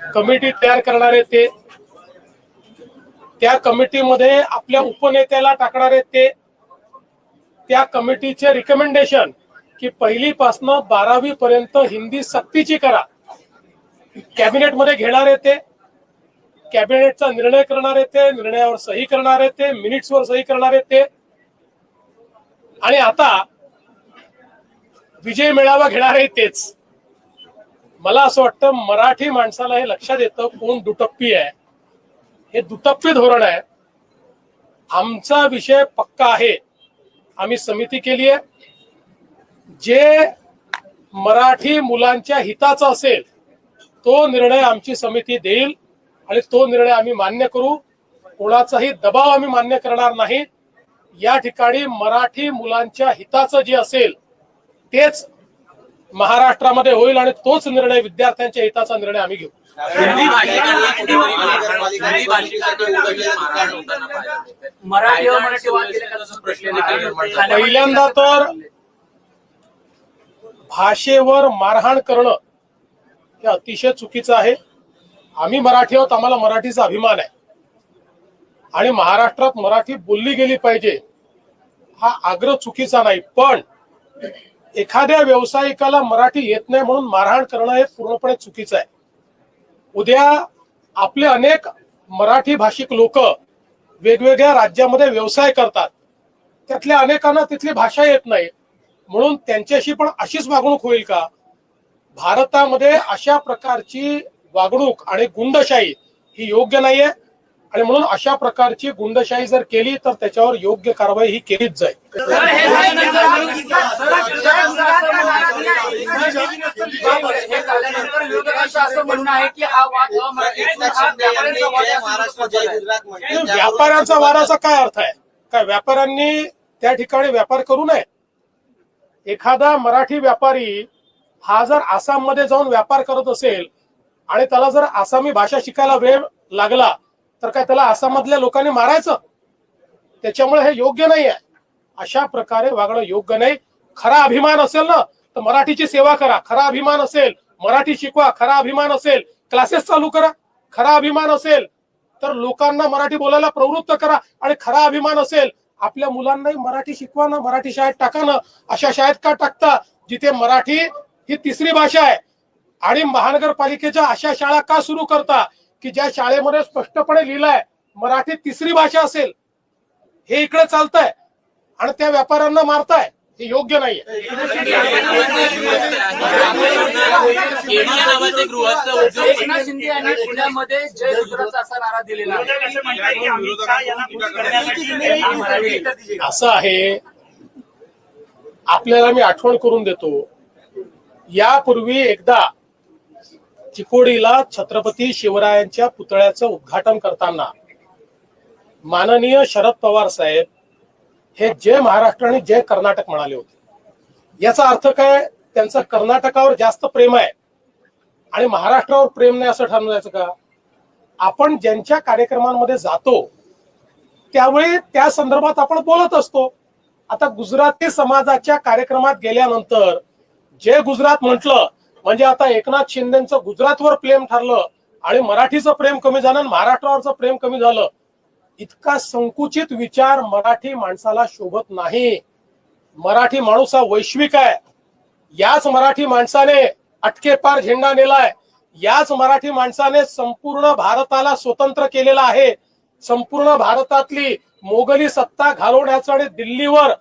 Committee तयार करणारे ते. त्या कमिटीमध्ये आपल्या उपनेत्याला टाकणारे ते. त्या कमिटीचे रिकमेंडेशन की पहिलीपासनं बारावी पर्यंत हिंदी सक्तीची करा. कॅबिनेटमध्ये घेणारे ते. कॅबिनेटचा निर्णय करणारे ते निर्णयावर सही करणारे ते मिनिट्सवर सही करणारे ते. आणि आता विजय मेळावा घेणारे तेच. मला असं वाटतं मराठी माणसाला हे लक्षात येतं कोण दुटप्पी आहे. हे दुटप्पी धोरण आहे. आमचा विषय पक्का आहे. आम्ही समिती केली आहे. जे मराठी मुलांच्या हिताचा असेल तो निर्णय आमची समिती देईल आणि तो निर्णय आम्ही मान्य करू. कोणाचाही दबाव आम्ही मान्य करणार नाही. या ठिकाणी मराठी मुलांच्या हिताचं जे असेल तेच महाराष्ट्रामध्ये होईल आणि तोच निर्णय विद्यार्थ्यांच्या हिताचा निर्णय आम्ही घेऊ. पहिल्यांदा तर भाषेवर मारहाण करणं हे अतिशय चुकीचं आहे. आम्ही मराठी आहोत आम्हाला मराठीचा अभिमान आहे. आणि महाराष्ट्रात मराठी बोलली गेली पाहिजे हा आग्रह चुकीचा नाही. पण एखाद्या व्यावसायिकाला मराठी येत नाही म्हणून मारहाण करणं हे पूर्णपणे चुकीचं आहे. उद्या आपले अनेक मराठी भाषिक लोक वेगवेगळ्या राज्यामध्ये व्यवसाय करतात. त्यातल्या अनेकांना तिथली भाषा येत नाही. म्हणून त्यांच्याशी पण अशीच वागणूक होईल का? भारतामध्ये अशा प्रकारची वागणूक आणि गुंडशाही ही योग्य नाहीये. आणि म्हणून अशा प्रकारची गुंडशाही जर केली तर त्याच्यावर योग्य कारवाई ही केलीच जाईल हे हा हा व्यापाऱ्यांचा वादाचा काय अर्थ आहे काय व्यापाऱ्यांनी त्या ठिकाणी व्यापार करू नये एखादा मराठी व्यापारी हा जर आसाममध्ये जाऊन व्यापार करत असेल आणि त्याला जर आसामी भाषा शिकायला वेळ लागला तर काय त्याला आसाममधल्या लोकांनी मारायचं? त्याच्यामुळे हे योग्य नाही आहे अशा प्रकारे वागणं योग्य नाही. खरा अभिमान असेल ना तर मराठीची सेवा करा. खरा अभिमान असेल मराठी शिकवा. खरा अभिमान असेल क्लासेस चालू करा. खरा अभिमान असेल तर लोकांना मराठी बोलायला प्रवृत्त करा. आणि खरा अभिमान असेल आपल्या मुलांनाही मराठी शिकवा ना मराठी शाळेत टाका ना. अशा शाळेत का टाकता? जिथे मराठी ही तिसरी भाषा आहे. आणि महानगरपालिकेच्या अशा शाळा का सुरू करता? की ज्या शाळेमध्ये स्पष्टपणे लिहिलंय मराठी तिसरी भाषा असेल हे इकडे चालतंय आणि त्या व्यापाऱ्यांना मारताय हे योग्य नाहीये. एकनाथ शिंदे यांनी पुण्यामध्ये जय नारा दिलेला आहे. असं आहे आपल्याला मी आठवण करून देतो यापूर्वी एकदा चिकोडीला छत्रपती शिवरायांच्या पुतळ्याचं उद्घाटन करताना माननीय शरद पवार साहेब हे जय महाराष्ट्र आणि जय कर्नाटक म्हणाले होते. याचा अर्थ काय? त्यांचं कर्नाटकावर जास्त प्रेम आहे. आणि महाराष्ट्रावर प्रेम नाही असं ठरवून जायचं का? आपण ज्यांच्या कार्यक्रमांमध्ये जातो त्यावेळी त्या संदर्भात आपण बोलत असतो. आता गुजराती समाजाच्या कार्यक्रमात गेल्यानंतर जय गुजरात म्हटलं म्हणजे आता एकनाथ शिंदेचं गुजरातवर प्रेम ठरलं आणि मराठीचं प्रेम कमी झालं आणि महाराष्ट्रावरचं प्रेम कमी झालं. इतका संकुचित विचार मराठी माणसाला शोभत नाही. मराठी माणूस हा वैश्विक आहे. याच मराठी माणसाने अटकेपार झेंडा नेलाय. याच मराठी माणसाने संपूर्ण भारताला स्वतंत्र केलेला आहे. संपूर्ण भारतातली मोगली सत्ता घालवण्याचं आणि दिल्लीवर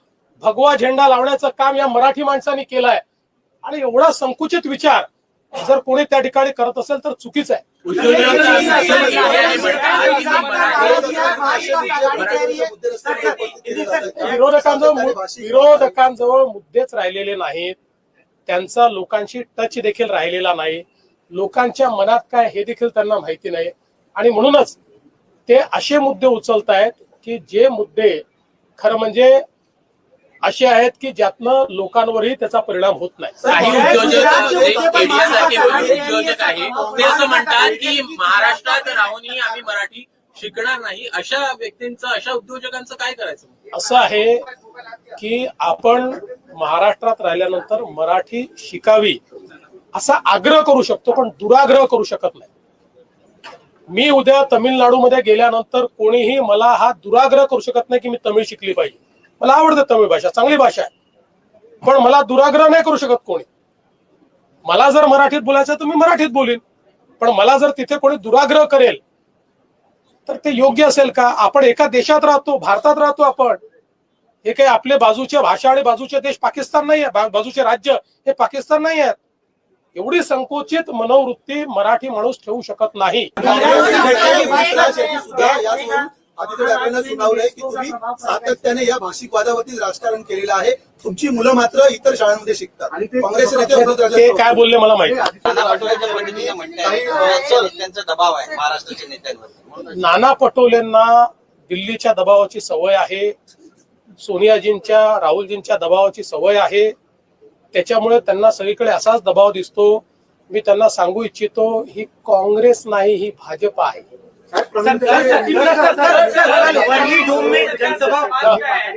भगवा झेंडा लावण्याचं काम या मराठी माणसाने केलंय. आणि एवढा संकुचित विचार जर कोणी त्या ठिकाणी करत असेल तर चुकीच आहे. विरोधकांजवळ विरोधकांजवळ मुद्देच राहिलेले नाहीत. त्यांचा लोकांशी टच देखील राहिलेला नाही. लोकांच्या मनात काय हे देखील त्यांना माहिती नाही. आणि म्हणूनच ते असे मुद्दे उचलतायत की जे मुद्दे खरं म्हणजे असे आहेत की ज्यातनं लोकांवरही त्याचा परिणाम होत नाही. काही उद्योजक आहे ते असं म्हणतात की महाराष्ट्रात राहूनही आम्ही मराठी शिकणार नाही. अशा व्यक्तींचं अशा उद्योजकांचं काय करायचं? असं आहे की आपण महाराष्ट्रात राहिल्यानंतर मराठी शिकावी असा आग्रह करू शकतो पण दुराग्रह करू शकत नाही. मी उद्या तमिळनाडूमध्ये गेल्यानंतर कोणीही मला हा दुराग्रह करू शकत नाही की मी तमिळ शिकली पाहिजे. मला आवडते तमिळ भाषा चांगली भाषा आहे. पण मला दुराग्रह नाही करू शकत कोणी. मला जर मराठीत बोलायचं तर मी मराठीत बोलीन. पण मला जर तिथे कोणी दुराग्रह करेल तर ते योग्य असेल का? आपण एका देशात राहतो भारतात राहतो आपण. हे काही आपले बाजूच्या भाषा आणि बाजूचे देश पाकिस्तान नाही आहे. बाजूचे राज्य हे पाकिस्तान नाही आहेत. एवढी संकुचित मनोवृत्ती मराठी माणूस ठेवू शकत नाही. ठाकरेंना सुनावलंय की तुम्ही सातत्याने या भाषिक वादावरती राजकारण केलेलं आहे. तुमची मुलं मात्र इतर शाळांमध्ये शिकतात. काँग्रेसचे नेते उद्धव ते ठाकरे काय बोलले मला माहिती त्यांचा दबाव आहे महाराष्ट्राच्या नेत्यांवर नाना पटोलेंना दिल्लीच्या दबावाची सवय आहे सोनियाजींच्या राहुलजींच्या दबावाची सवय आहे. त्याच्यामुळे त्यांना सगळीकडे असाच दबाव दिसतो. मी त्यांना सांगू इच्छितो ही काँग्रेस नाही ही भाजप आहे.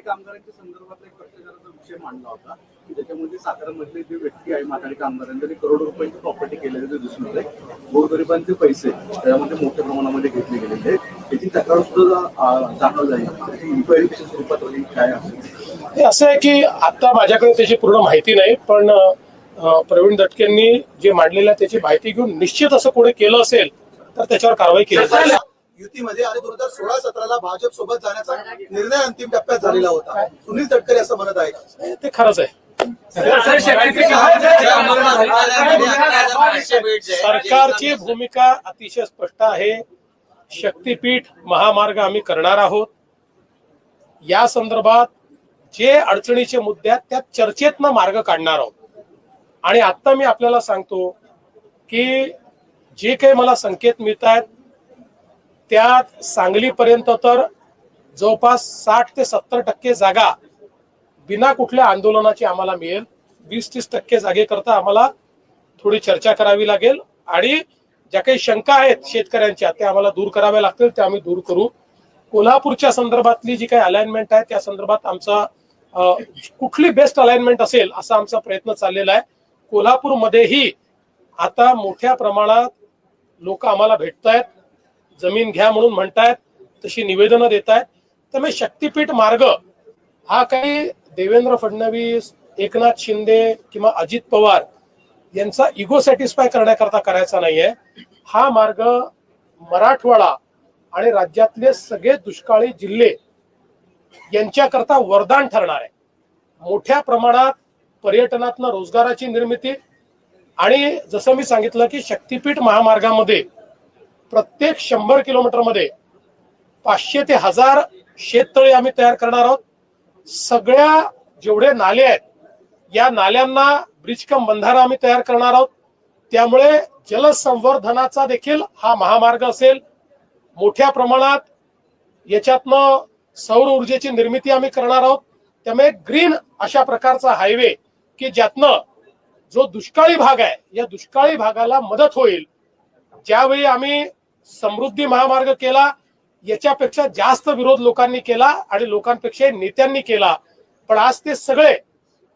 कामगारांच्या संदर्भातला एक विषय मांडला होता त्याच्यामध्ये सातारामधले जे व्यक्ती आहे माथाडी कामगारांनी त्यांनी करोडो रुपयांची प्रॉपर्टी केलेले दिसून आले गोरगरिबांचे पैसे त्यामध्ये मोठ्या प्रमाणामध्ये घेतले गेलेले आहेत त्याची तक्रार सुद्धा अं, जाईल त्याची इन्क्वायरी कशा स्वरूपात होईल काय असेल असं आहे की आता माझ्याकडे त्याची पूर्ण माहिती नाही पण प्रवीण दटकेंनी जे मांडलेलं आहे त्याची माहिती घेऊन निश्चित असं कोणी केलं असेल तर त्याच्यावर कारवाई केली जाईल. युतीमध्ये आणि दोन हजार सोळा सतराला भाजप सोबत जाण्याचा निर्णय अंतिम टप्प्यात झालेला होता. सुनील तटकरे असं म्हणत आहे ते खरंच आहे. सरकारची भूमिका अतिशय स्पष्ट आहे. शक्तीपीठ महामार्ग आम्ही करणार आहोत. या संदर्भात जे अडचणीचे मुद्दे आहेत त्या चर्चेतनं मार्ग काढणार आहोत. आणि आता मी आपल्याला सांगतो की जे काही मला संकेत मिळत आहेत त्यात सांगलीपर्यंत तर जवळपास साठ ते सत्तर टक्के जागा बिना कुठल्या आंदोलनाची आम्हाला मिळेल. वीस तीस टक्के जागेकरता आम्हाला थोडी चर्चा करावी लागेल आणि ज्या काही शंका आहेत शेतकऱ्यांच्या त्या आम्हाला दूर कराव्या लागतील त्या आम्ही दूर करू. कोल्हापूरच्या संदर्भातली जी काही अलाइनमेंट आहे त्या संदर्भात आमचा कुठली बेस्ट अलाइनमेंट असेल असा आमचा प्रयत्न चाललेला आहे. कोल्हापूरमध्येही आता मोठ्या प्रमाणात लोक आम्हाला भेटतायत जमीन घ्या म्हणून म्हणतायत तशी निवेदनं देत आहेत त्यामुळे शक्तीपीठ मार्ग हा काही देवेंद्र फडणवीस एकनाथ शिंदे किंवा अजित पवार यांचा इगो सॅटिस्फाय करण्याकरता करायचा नाहीये. हा मार्ग मराठवाडा आणि राज्यातले सगळे दुष्काळी जिल्हे यांच्याकरता वरदान ठरणार आहे. मोठ्या प्रमाणात पर्यटनातनं रोजगाराची निर्मिती आणि जसं मी सांगितलं की शक्तीपीठ महामार्गामध्ये प्रत्येक शंभर किलोमीटरमध्ये पाचशे ते हजार शेततळे आम्ही तयार करणार आहोत. सगळ्या जेवढे नाले आहेत या नाल्यांना ब्रिजकम बंधारा आम्ही तयार करणार आहोत. त्यामुळे जलसंवर्धनाचा देखील हा महामार्ग असेल. मोठ्या प्रमाणात याच्यातनं सौर ऊर्जेची निर्मिती आम्ही करणार आहोत. त्यामुळे ग्रीन अशा प्रकारचा हायवे की ज्यातनं जो दुष्काळी भाग आहे या दुष्काळी भागाला मदत होईल. ज्यावेळी आम्ही समृद्धी महामार्ग केला याच्यापेक्षा जास्त विरोध लोकांनी केला आणि लोकांपेक्षा नेत्यांनी केला. पण आज ते सगळे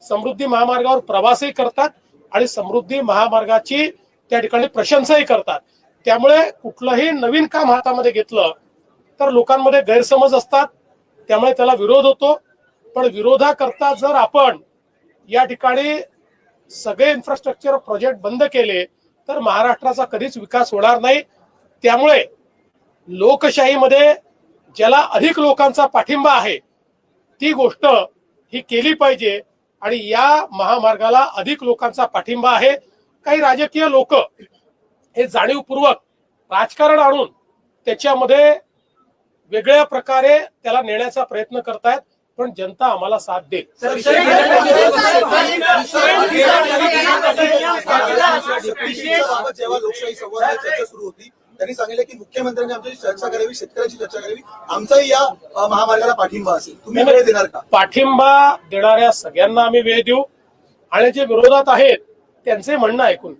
समृद्धी महामार्गावर प्रवासही करतात आणि समृद्धी महामार्गाची त्या ठिकाणी प्रशंसाही करतात. त्यामुळे कुठलंही नवीन काम हातामध्ये घेतलं तर लोकांमध्ये गैरसमज असतात. त्यामुळे त्याला विरोध होतो. पण विरोधाकरता जर आपण या ठिकाणी सगळे इन्फ्रास्ट्रक्चर प्रोजेक्ट बंद केले तर महाराष्ट्राचा कधीच विकास होणार नाही. त्यामुळे लोकशाहीमध्ये ज्याला अधिक लोकांचा पाठिंबा आहे ती गोष्ट ही केली पाहिजे आणि या महामार्गाला अधिक लोकांचा पाठिंबा आहे. काही राजकीय लोक हे जाणीवपूर्वक राजकारण आणून त्याच्यामध्ये वेगळ्या प्रकारे त्याला नेण्याचा प्रयत्न करतायत. पण जनता आम्हाला साथ जेव्हा लोकशाही संवादात चर्चा सुरू होती त्यांनी सांगितलं की मुख्यमंत्र्यांनी आमच्याशी चर्चा करावी शेतकऱ्यांची चर्चा करावी. आमचाही या महामार्गाला पाठिंबा असेल. तुम्ही वेळ देणार का? पाठिंबा देणाऱ्या सगळ्यांना आम्ही वेळ देऊ. आणि जे विरोधात आहेत त्यांचे म्हणणं ऐकून.